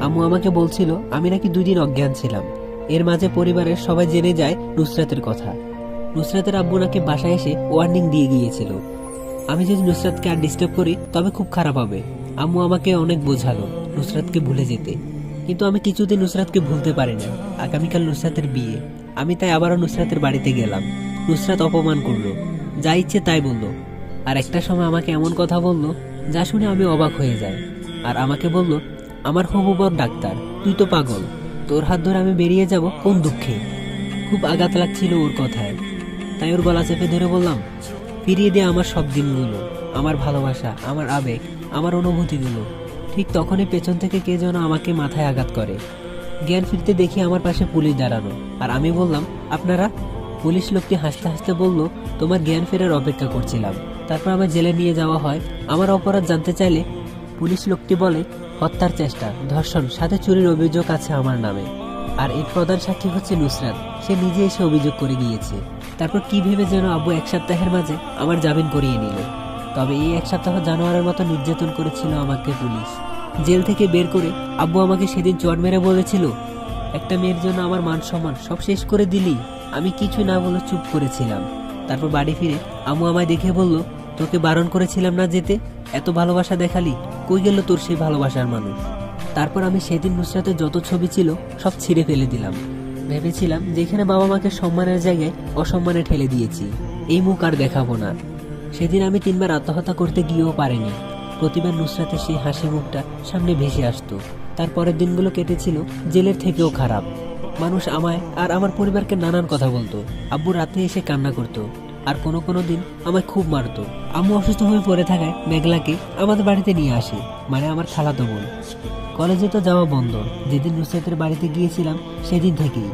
আম্মু আমাকে বলছিল, আমি নাকি দুদিন অজ্ঞান ছিলাম। এর মাঝে পরিবারের সবাই জেনে যায় নুসরাতের কথা। নুসরাতের আব্বু নাকি বাসায় এসে ওয়ার্নিং দিয়ে গিয়েছিল। আমি যদি নুসরাতকে আর ডিস্টার্ব করি, তবে খুব খারাপ হবে। আম্মু আমাকে অনেক বোঝালো নুসরাতকে ভুলে যেতে। কিন্তু আমি কিছুদিন নুসরাতকে ভুলতে পারি না আগামীকাল নুসরাতের বিয়ে। আমি তাই আবারও নুসরাতের বাড়িতে গেলাম। নুসরাত অপমান করল। যা ইচ্ছে তাই বলল। আর একটা সময় আমাকে এমন কথা বলল, যা শুনে আমি অবাক হয়ে যাই। আর আমাকে বলল আমার হবু বর ডাক্তার, তুই তো পাগল। তোর হাত ধরে আমি বেরিয়ে যাব কোন দুঃখে? খুব আঘাত লাগছিল ওর কথায়। তাই ওর গলা চেপে ধরে বললাম, ফিরিয়ে দে আমার সব দিনগুলো, আমার ভালোবাসা, আমার আবেগ, আমার অনুভূতিগুলো। ঠিক তখনই পেছন থেকে কে যেন আমাকে মাথায় আঘাত করে। জ্ঞান ফিরতে দেখি আমার পাশে পুলিশ দাঁড়ানো। আর আমি বললাম, আপনারা? পুলিশ লোকটি হাসতে হাসতে বলল, তোমার জ্ঞান ফেরার অপেক্ষা করছিলাম। তারপর আমার জেলে নিয়ে যাওয়া হয়। আমার অপরাধ জানতে চাইলে পুলিশ লোকটি বলে হত্যার চেষ্টা। ধর্ষণ, সাথে চুরির অভিযোগ আছে আমার নামে। আর এর প্রধান সাক্ষী হচ্ছে নুসরাত। সে নিজে এসে অভিযোগ করে গিয়েছে। তারপর কি ভেবে যেন আব্বু এক সপ্তাহের মাঝে আমার জামিন করিয়ে নিল। তবে এই এক সপ্তাহ জানোয়ারের মতো নির্যাতন করেছিল আমাকে পুলিশ। জেল থেকে বের করে আব্বু আমাকে সেদিন চট মেরে বলেছিল, একটা মেয়ের জন্য আমার মান সম্মান সব শেষ করে দিলি। আমি কিছু না বলে চুপ করেছিলাম। তারপর বাড়ি ফিরে আম্মু আমায় দেখে বলল, তোকে বারণ করেছিলাম না যেতে? এত ভালোবাসা দেখালি, কই গেল তোর সেই ভালোবাসার মানুষ? তারপর আমি সেদিন নুসরাতের যত ছবি ছিল, সব ছিঁড়ে ফেলে দিলাম। ভেবেছিলাম যেখানে বাবা মাকে সম্মানের জায়গায় অসম্মানে ঠেলে দিয়েছি। এই মুখ আর দেখাবো না। সেদিন আমি তিনবার আত্মহত্যা করতে গিয়েও পারিনি। প্রতিবার নুসরাতের সেই হাসি মুখটা সামনে ভেসে আসতো। তার পরের দিনগুলো কেটেছিল জেলের থেকেও খারাপ। মানুষ আমায় আর আমার পরিবারকে নানান কথা বলতো। আব্বু রাতে এসে কান্না করতো। আর কোনো কোনো দিন আমায় খুব মারতো। আম্মু অসুস্থ হয়ে পড়ে থাকায় মেঘলাকে আমাদের বাড়িতে নিয়ে আসে মানে আমার খালাতো বোন। কলেজে তো যাওয়া বন্ধ। যেদিন নুসরাতের বাড়িতে গিয়েছিলাম, সেদিন থেকেই।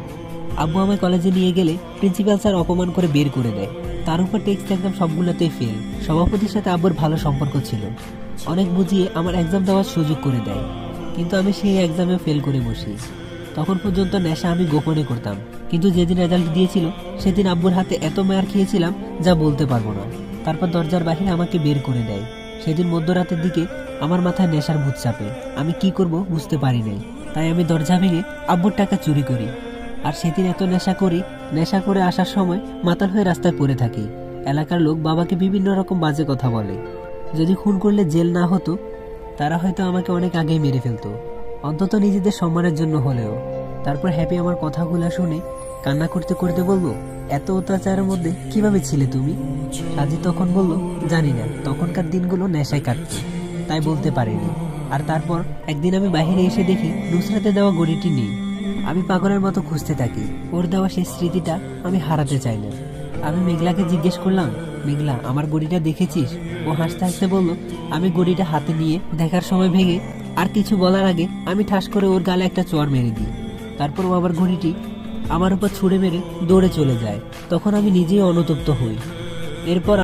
আব্বু আমায় কলেজে নিয়ে গেলে প্রিন্সিপাল স্যার অপমান করে বের করে দেয়। তার উপর টেক্সট এক্সাম সবগুলোতেই ফেল সভাপতির সাথে আব্বুর ভালো সম্পর্ক ছিল। অনেক বুঝিয়ে আমার এক্সাম দেওয়ার সুযোগ করে দেয়। কিন্তু আমি সেই এক্সামে ফেল করে বসি। তখন পর্যন্ত নেশা আমি গোপনে করতাম। কিন্তু যেদিন রেজাল্ট দিয়েছিল, সেদিন আব্বুর হাতে এত মার খেয়েছিলাম যা বলতে পারব না। তারপর দরজার বাহিরে আমাকে বের করে দেয়। সেদিন মধ্যরাতের দিকে আমার মাথায় নেশার ভূত চাপে। আমি কি করব বুঝতে পারি নাই। তাই আমি দরজা ভেঙে আব্বুর টাকা চুরি করি। আর সেদিন এত নেশা করি, নেশা করে আসার সময় মাতাল হয়ে রাস্তায় পড়ে থাকি। এলাকার লোক বাবাকে বিভিন্ন রকম বাজে কথা বলে। যদি খুন করলে জেল না হতো, তারা হয়তো আমাকে অনেক আগেই মেরে ফেলতো। অন্তত নিজেদের সম্মানের জন্য হলেও। তারপর হ্যাপি আমার কথাগুলো শুনে কান্না করতে করতে বলব এত অত্যাচারের মধ্যে কীভাবে ছিলে তুমি? সাজি তখন বলল, জানি না, তখনকার দিনগুলো নেশায় কাটতো তাই বলতে পারিনি। আর তারপর একদিন আমি বাইরে এসে দেখি নুসরাতে দেওয়া গড়িটি নেই। আমি পাগলের মতো খুঁজতে থাকি, ওর দেওয়া সেই স্মৃতিটা আমি হারাতে চাই না। আমি মেঘলাকে জিজ্ঞেস করলাম, মেঘলা, আমার গড়িটা দেখেছিস? ও হাসতে হাসতে বলল, আমি গড়িটা হাতে নিয়ে দেখার সময় ভেঙে আর কিছু বলার আগে আমি ঠাস করে ওর গালে একটা চড় মেরে দিই। তারপর ও আবার ঘড়িটি আমার উপর ছুঁড়ে মেরে দৌড়ে চলে যায়। তখন আমি নিজেই অনুতপ্ত হই। এরপর